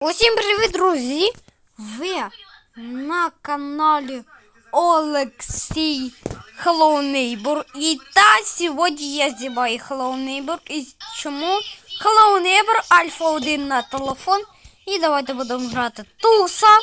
Усім привіт, друзі! Ви на каналі Олексій Hello Neighbor. І та сьогодні я знімаю Hello Neighbor. І чому Hello Neighbor Альфа 1 на телефон. І давайте будемо грати туса.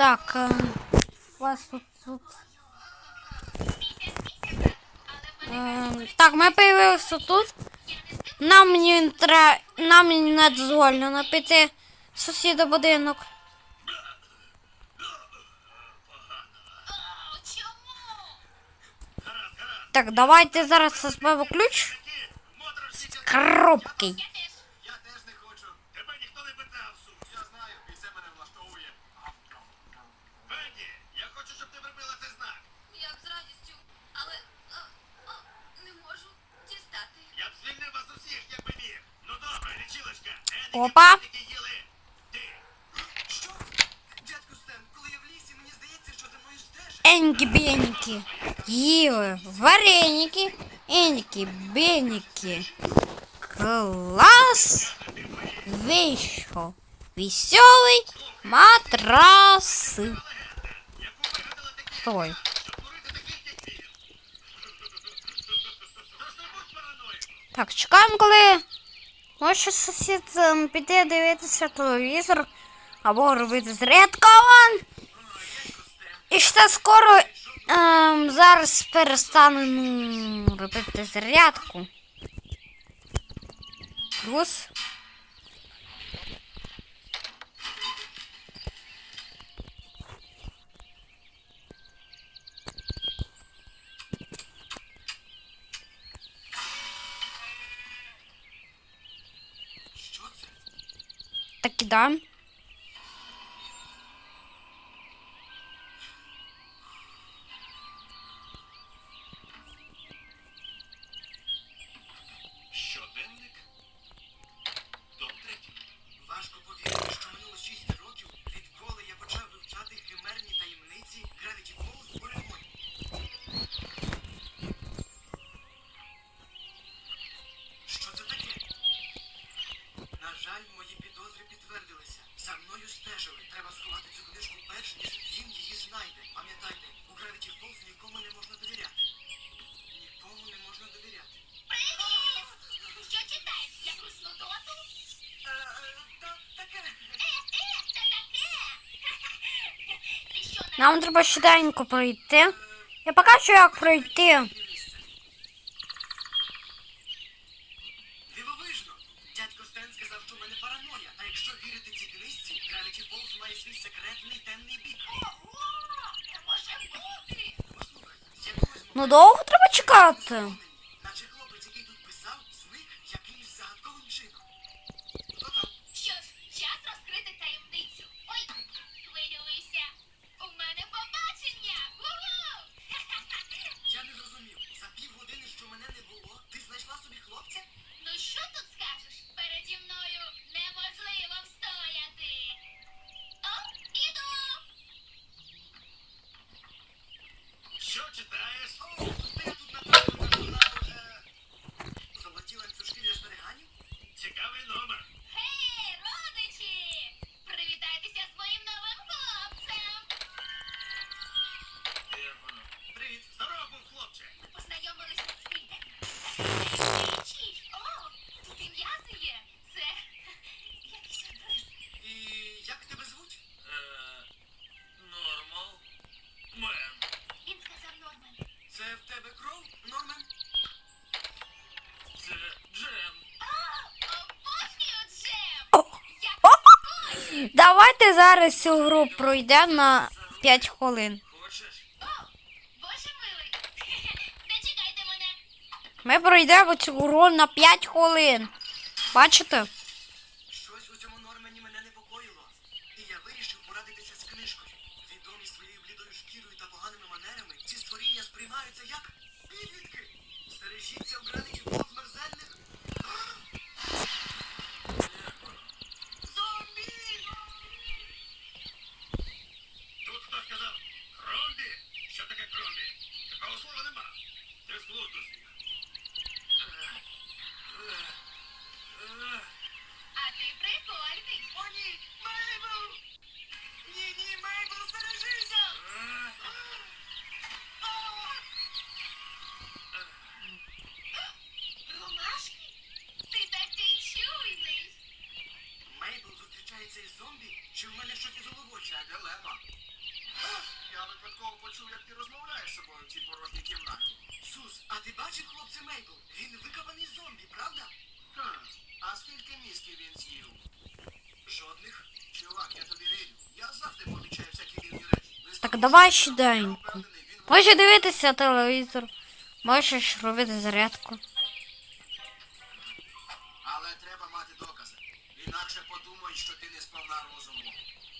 Так, е, у вас тут. тут. Е, так, ми появилися тут. Нам не, тре... Нам не дозволено піти сусіда будинок. Так, давайте зараз созвемо ключ коробки. Енькі бенькі їли вареники, енькі бенькі. Клас! Вийшов веселий матрас. Стой. Так, чекаємо, коли може сусід ем, піде дивитися телевізор або робити зарядку. вон. І ще скоро ем, зараз перестану ну, робити зарядку. Плюс. Так і да. Стежили. Треба сховати цю книжку перш, ніж він її знайде. Пам'ятайте, у Gravity Falls нікому не можна довіряти. Нікому не можна довіряти. Привіт! Що читаєш? Якусь нудоту? Е, е, та- таке. Е, е, це таке! Ти що, на Нам треба швиденько пройти. Я покажу, як пройти. Свій секретний темний бік. Ого! Не може бути! Послухай, з якогось Ну довго треба чекати. Давайте зараз цю гру пройдемо на 5 хвилин. Ми пройдемо цю гру на 5 хвилин. Бачите? випадково почув, як ти розмовляєш з собою в цій порожній кімнаті. Сус, а ти бачив хлопця Мейбл? Він викопаний зомбі, правда? Хм, а скільки мізків він з'їв? Жодних? Чувак, я тобі вірю. Я завжди помічаю всякі рівні речі. Так давай щоденько. Може дивитися телевізор. Можеш робити зарядку. Але треба мати докази. Інакше подумають, що ти не сповна розуму.